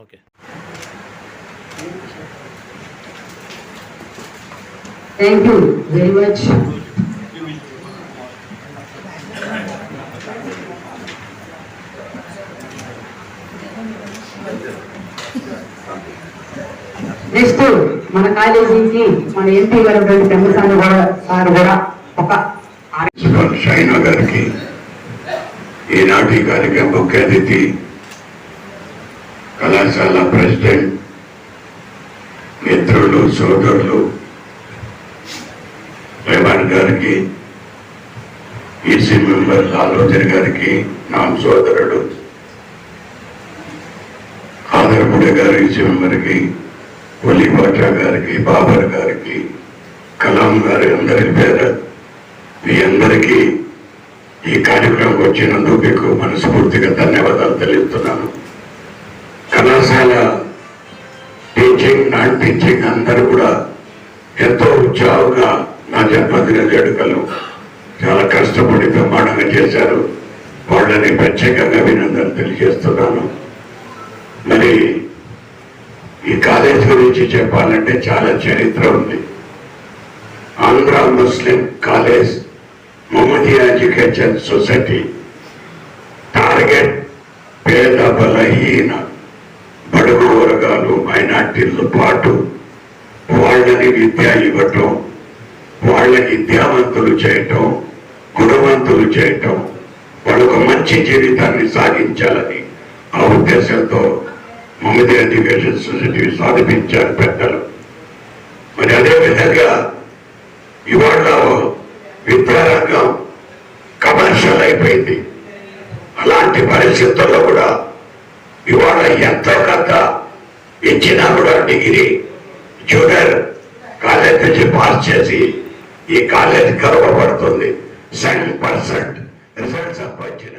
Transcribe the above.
Okay. Thank you very much next మన కాలేజీకి మన ఎంపీ గారు పెమ్మసాని కూడా సార్ కూడా ఒక షైనా గారికి ఈనాటి కార్యక్రమం ముఖ్య అతిథి కళాశాల ప్రెసిడెంట్ మిత్రులు సోదరులు రేవణ్ గారికి ఈసీ మెంబర్ లాలోచన్ గారికి నా సోదరుడు ఆదరముడి గారు ఈసీ మెంబర్కి ఒలిబాషా గారికి బాబర్ గారికి కలాం గారి అందరి పేరు మీ అందరికీ ఈ కార్యక్రమం వచ్చినందుకు మీకు మనస్ఫూర్తిగా ధన్యవాదాలు తెలుపుతున్నాను. టీచింగ్ టీచింగ్ అందరూ కూడా ఎంతో ఉత్సాహంగా నా జన్మదిన వేడుకలు చాలా కష్టపడి బ్రహ్మాండంగా చేశారు. వాళ్ళని ప్రత్యేకంగా అభినందనలు తెలియజేస్తున్నాను. మరి ఈ కాలేజ్ గురించి చెప్పాలంటే చాలా చరిత్ర ఉంది. Andhra Muslim college Mohammadiya education society target పేద బలహీన వర్గాలు పాటు వాళ్ళని విద్య ఇవ్వటం వాళ్ళని విద్యావంతులు చేయటం గుణవంతులు చేయటం వాళ్ళకు మంచి జీవితాన్ని సాగించాలని ఆ ఉద్దేశంతో మమతా ఎడ్యుకేషన్ సొసైటీ సాధించారు పెద్దలు. మరి అదే విధంగా ఇవాళ విద్యారంగం కమర్షియల్ అయిపోయింది. అలాంటి పరిస్థితుల్లో కూడా ఇవాళ ఎంతో కొంత ఇచ్చినా కూడా డిగ్రీ జూనియర్ కాలేజ్ నుంచి పాస్ చేసి ఈ కాలేజ్ గర్వపడుతుంది. Seven percent. రిజల్ట్ సంపాదించిన